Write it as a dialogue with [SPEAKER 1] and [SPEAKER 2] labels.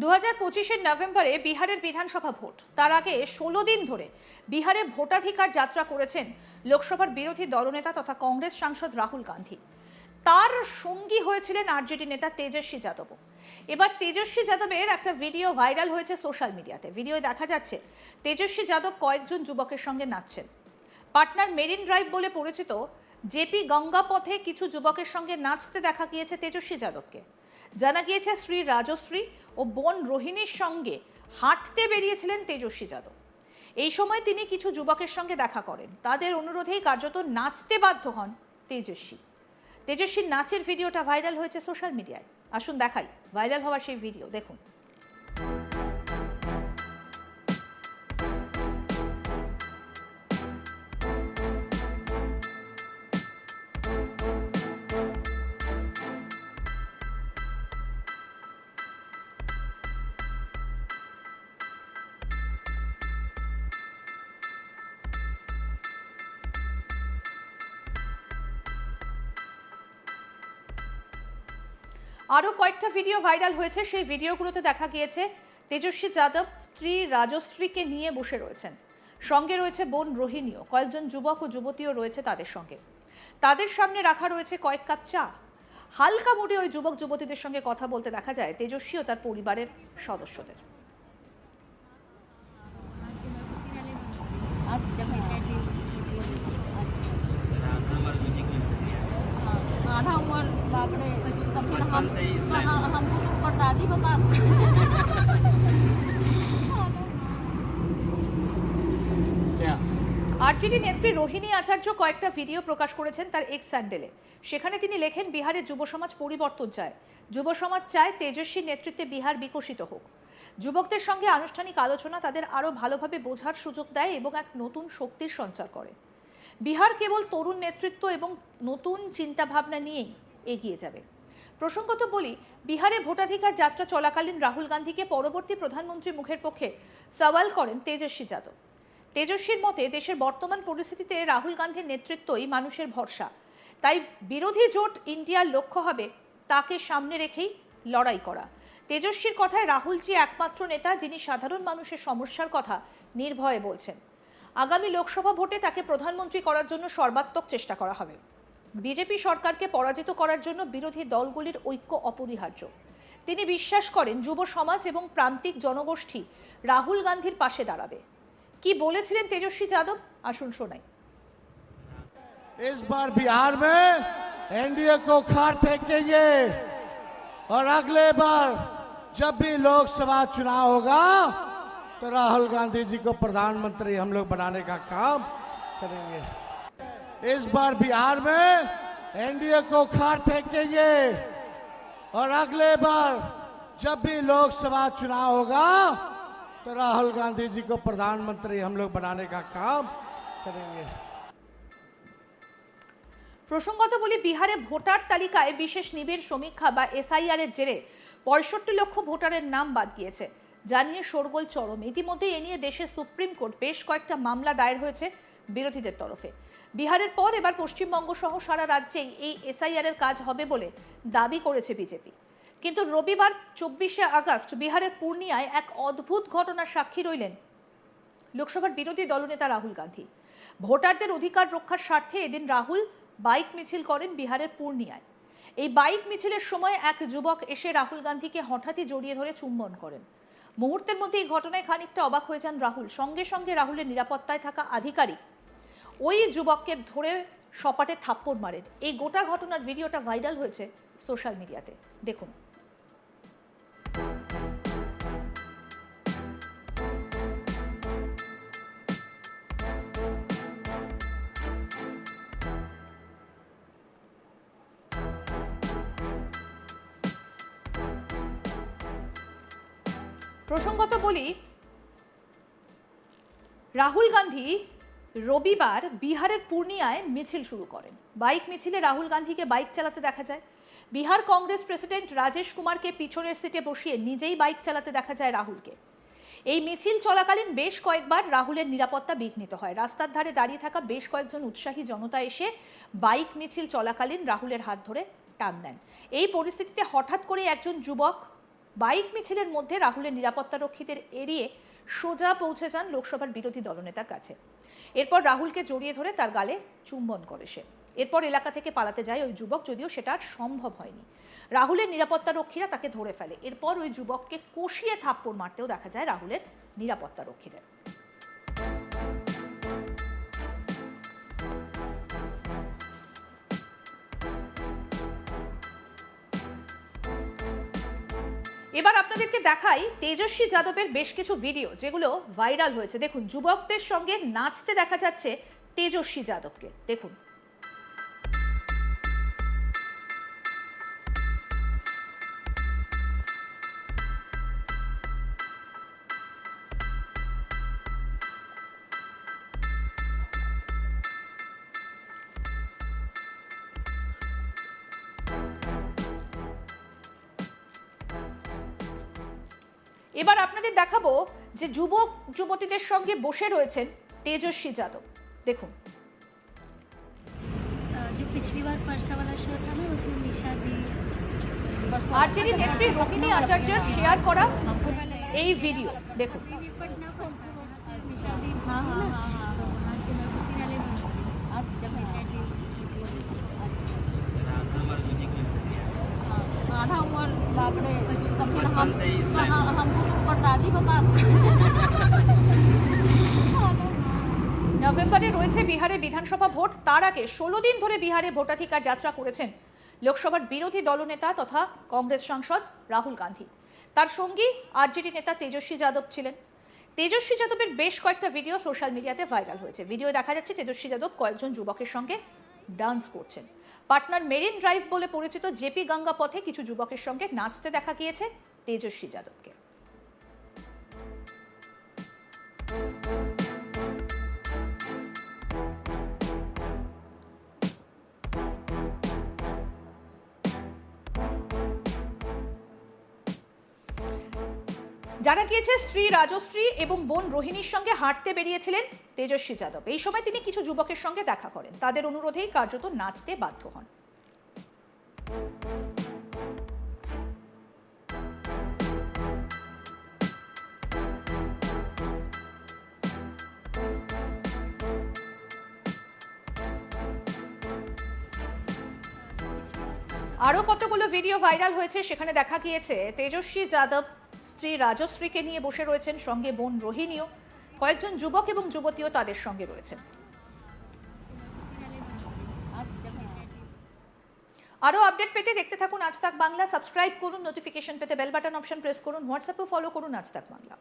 [SPEAKER 1] দু হাজার পঁচিশের নভেম্বরে বিহারের বিধানসভা ভোট। তার আগে ষোলো দিন ধরে বিহারে ভোটাধিকার যাত্রা করেছেন লোকসভার বিরোধী দলনেতা তথা কংগ্রেস সাংসদ রাহুল গান্ধী। তার সঙ্গী হয়েছিলেন আরজেডি নেতা তেজস্বী যাদবও এবার তেজস্বী যাদবের একটা ভিডিও ভাইরাল হয়েছে সোশ্যাল মিডিয়াতে। ভিডিও দেখা যাচ্ছে, তেজস্বী যাদব কয়েকজন যুবকের সঙ্গে নাচছেন। পাটনার মেরিন ড্রাইভ বলে পরিচিত জেপি গঙ্গা পথে কিছু যুবকের সঙ্গে নাচতে দেখা গিয়েছে তেজস্বী যাদবকে। জানা গিয়েছে শ্রী রাজশ্রী ও বোন রোহিণীর সঙ্গে হাঁটতে বেরিয়েছিলেন তেজস্বী যাদব। এই সময় তিনি কিছু যুবকের সঙ্গে দেখা করেন। তাদের অনুরোধেই কার্যত নাচতে বাধ্য হন তেজস্বী। তেজস্বীর নাচের ভিডিওটা ভাইরাল হয়েছে সোশ্যাল মিডিয়ায়। আসুন দেখাই, ভাইরাল হওয়ার সেই ভিডিও। দেখুন। আরও কয়েকটা ভিডিও ভাইরাল হয়েছে। সেই ভিডিওগুলোতে দেখা গিয়েছে, তেজস্বী যাদব স্ত্রী রাজশ্রীকে নিয়ে বসে রয়েছেন। সঙ্গে রয়েছে বোন রোহিণীও। কয়েকজন যুবক ও যুবতীও রয়েছে তাদের সঙ্গে। তাদের সামনে রাখা রয়েছে কয়েক কাপ চা। হালকা মুডে ওই যুবক যুবতীদের সঙ্গে কথা বলতে দেখা যায় তেজস্বী ও তার পরিবারের সদস্যদের।
[SPEAKER 2] उम्र बाप रे तब फिर हम
[SPEAKER 3] बचपन से ही इस लाइन
[SPEAKER 2] हाँ, हमको तो दादी बता
[SPEAKER 3] क्या
[SPEAKER 1] আরজেডি নেত্রী রোহিণী আচার্য কয়েকটা ভিডিও প্রকাশ করেছেন তার এক্স স্যান্ডেলে সেখানে তিনি লেখেন বিহারের যুব সমাজ পরিবর্তন চায় যুব সমাজ চায় তেজস্বী নেতৃত্বে বিহার বিকশিত হোক যুবকদের সঙ্গে আনুষ্ঠানিক আলোচনা তাদের আরও ভালোভাবে বোঝার সুযোগ দেয় এবং এক নতুন শক্তির সঞ্চার করে বিহার কেবল তরুণ নেতৃত্ব এবং নতুন চিন্তাভাবনা নিয়েই এগিয়ে যাবে। প্রসঙ্গত বলি, বিহারে ভোটাধিকার যাত্রা চলাকালীন রাহুল গান্ধীকে পরবর্তী প্রধানমন্ত্রী মুখের পক্ষে সওয়াল করেন তেজস্বী যাদব। তেজস্বীর মতে, দেশের বর্তমান পরিস্থিতিতে রাহুল গান্ধীর নেতৃত্বই মানুষের ভরসা। তাই বিরোধী জোট ইন্ডিয়ার লক্ষ্য হবে তাকে সামনে রেখেই লড়াই করা। তেজস্বীর কথায় রাহুলজি একমাত্র নেতা যিনি সাধারণ মানুষের সমস্যার কথা নির্ভয়ে বলছেন। আগামী লোকসভা ভোটে তাকে প্রধানমন্ত্রী করার জন্য সর্বাত্মক চেষ্টা করা হবে। বিজেপি সরকারকে পরাজিত করার জন্য বিরোধী দলগুলির ঐক্য অপরিহার্য তিনি বিশ্বাস করেন যুব সমাজ এবং প্রান্তিক জনগোষ্ঠী রাহুল গান্ধীর পাশে দাঁড়াবে কি বলেছিলেন তেজস্বী যাদব আসুন শোনাই
[SPEAKER 4] इस बार बिहार में एनडीए को खार फेंकेंगे और अगले बार जब भी लोकसभा चुनाव होगा तो राहुल गांधी जी को प्रधानमंत्री हम लोग बनाने का काम करेंगे इस बार बिहार में एनडीए को खार फेंकेंगे और अगले बार जब भी लोकसभा चुनाव होगा तो राहुल गांधी जी को प्रधानमंत्री हम लोग बनाने का काम करेंगे
[SPEAKER 1] প্রসঙ্গত বলি বিহারে ভোটার তালিকায় বিশেষ নিবিড় সমীক্ষা বা এসআইআর এর জেরে পঁয়ষট্টি লক্ষ ভোটারের নাম বাদ গিয়েছে জানিয়ে শোরগোল চরম ইতিমধ্যে এ নিয়ে দেশের সুপ্রিম কোর্ট বেশ কয়েকটা মামলা দায়ের হয়েছে বিরোধীদের তরফে বিহারের পর এবার পশ্চিমবঙ্গ সহ সারা রাজ্যেই এই এসআইআর এর কাজ হবে বলে দাবি করেছে বিজেপি। কিন্তু রবিবার চব্বিশে আগস্ট বিহারের পূর্ণিয়ায় এক অদ্ভুত ঘটনার সাক্ষী রইলেন লোকসভার বিরোধী দলনেতা রাহুল গান্ধী। ভোটারদের অধিকার রক্ষার স্বার্থে এদিন রাহুল বাইক মিছিল করেন বিহারের পূর্ণিয়ায়। এই বাইক মিছিলের সময় এক যুবক এসে রাহুল গান্ধীকে হঠাৎই জড়িয়ে ধরে চুম্বন করেন। মুহূর্তের মধ্যে এই ঘটনায় খানিকটা অবাক হয়ে যান রাহুল। সঙ্গে সঙ্গে রাহুলের নিরাপত্তায় থাকা আধিকারিক ওই যুবককে ধরে সপাটে থাপ্পড় মারেন এই গোটা ঘটনার ভিডিওটা ভাইরাল হয়েছে সোশ্যাল মিডিয়াতে। দেখুন। প্রসঙ্গত বলি, রাহুল গান্ধী রবিবার বিহারের পূর্ণিয়ায় মিছিল শুরু করেন। বাইক মিছিলে রাহুল গান্ধীকে বাইক চালাতে দেখা যায়। বিহার কংগ্রেস প্রেসিডেন্ট রাজেশ কুমারকে পিছনের সিটে বসিয়ে নিজেই বাইক চালাতে দেখা যায় রাহুলকে। এই মিছিল চলাকালীন বেশ কয়েকবার রাহুলের নিরাপত্তা বিঘ্নিত হয়। রাস্তার ধারে দাঁড়িয়ে থাকা বেশ কয়েকজন উৎসাহী জনতা এসে বাইক মিছিল চলাকালীন রাহুলের হাত ধরে টান দেন। এই পরিস্থিতিতে হঠাৎ করে একজন যুবক বাইক মিছিলের মধ্যে রাহুলের নিরাপত্তা রক্ষীদের এড়িয়ে সোজা পৌঁছে যান লোকসভার বিরোধী দলনেতার কাছে। এরপর রাহুলকে জড়িয়ে ধরে তার গালে চুম্বন করে সে। এরপর এলাকা থেকে পালাতে যায় ওই যুবক, যদিও সেটা আর সম্ভব হয়নি। রাহুলের নিরাপত্তা রক্ষীরা তাকে ধরে ফেলে। এরপর ওই যুবককে কষিয়ে থাপ্পড় মারতেও দেখা যায় রাহুলের নিরাপত্তা রক্ষীদের। এবার আপনাদেরকে দেখাই তেজস্বী যাদবের বেশ কিছু ভিডিও যেগুলো ভাইরাল হয়েছে। দেখুন, যুবকদের সঙ্গে নাচতে দেখা যাচ্ছে তেজস্বী যাদবকে। দেখুন। এবার আপনাদের দেখাবো যে যুবক যুবতীদের সঙ্গে বসে রয়েছেন তেজস্বী যাদব দেখুন
[SPEAKER 2] अ, जो पिछली बार परसा वाला शो था ना उसमें निशा दी
[SPEAKER 1] আরজেডি নেত্রী রোহিণী আচার্যের শেয়ার করা এই ভিডিও দেখুন
[SPEAKER 2] निशा दी हाँ हाँ हाँ हाँ तो वहाँ से मैं उसी वाले में अब जब निशा दी आधा उम्र बाप रे तो फिर हम हाँ, हमको तुमको दादी बता
[SPEAKER 1] নভেম্বরে রয়েছে বিহারে বিধানসভা ভোট তার আগে ষোলো দিন ধরে বিহারে ভোটাধিকার যাত্রা করেছেন লোকসভার বিরোধী দলনেতা তথা কংগ্রেস সাংসদ রাহুল গান্ধী তার সঙ্গী আরজেডি নেতা তেজস্বী যাদব ছিলেন তেজস্বী যাদবের বেশ কয়েকটা ভিডিও সোশ্যাল মিডিয়াতে ভাইরাল হয়েছে ভিডিও দেখা যাচ্ছে তেজস্বী যাদব কয়েকজন যুবকের সঙ্গে ডান্স করছেন পাটনার মেরিন ড্রাইভ বলে পরিচিত জেপি গঙ্গা পথে কিছু যুবকের সঙ্গে নাচতে দেখা গিয়েছে তেজস্বী যাদবকে। জানা গিয়েছে, স্ত্রী রাজশ্রী এবং বোন রোহিণীর সঙ্গে হাঁটতে বেরিয়েছিলেন তেজস্বী যাদব। এই সময় তিনি কিছু যুবকের সঙ্গে দেখা করেন। তাদের অনুরোধেই কার্যত নাচতে বাধ্য হন। আরও কতগুলো ভিডিও ভাইরাল হয়েছে সেখানে দেখা গিয়েছে, তেজস্বী যাদব স্ত্রী রাজশ্রীকে নিয়ে বসে রয়েছেন, সঙ্গে বোন রোহিণীও। কয়েকজন যুবক এবং যুবতীও তাদের সঙ্গে রয়েছেন। আরও আপডেট পেতে দেখতে থাকুন আজ তাক বাংলা। সাবস্ক্রাইব করুন, নোটিফিকেশন পেতে বেল বাটন অপশন প্রেস করুন, হোয়াটসঅ্যাপেও ফলো করুন আজ তাক বাংলা।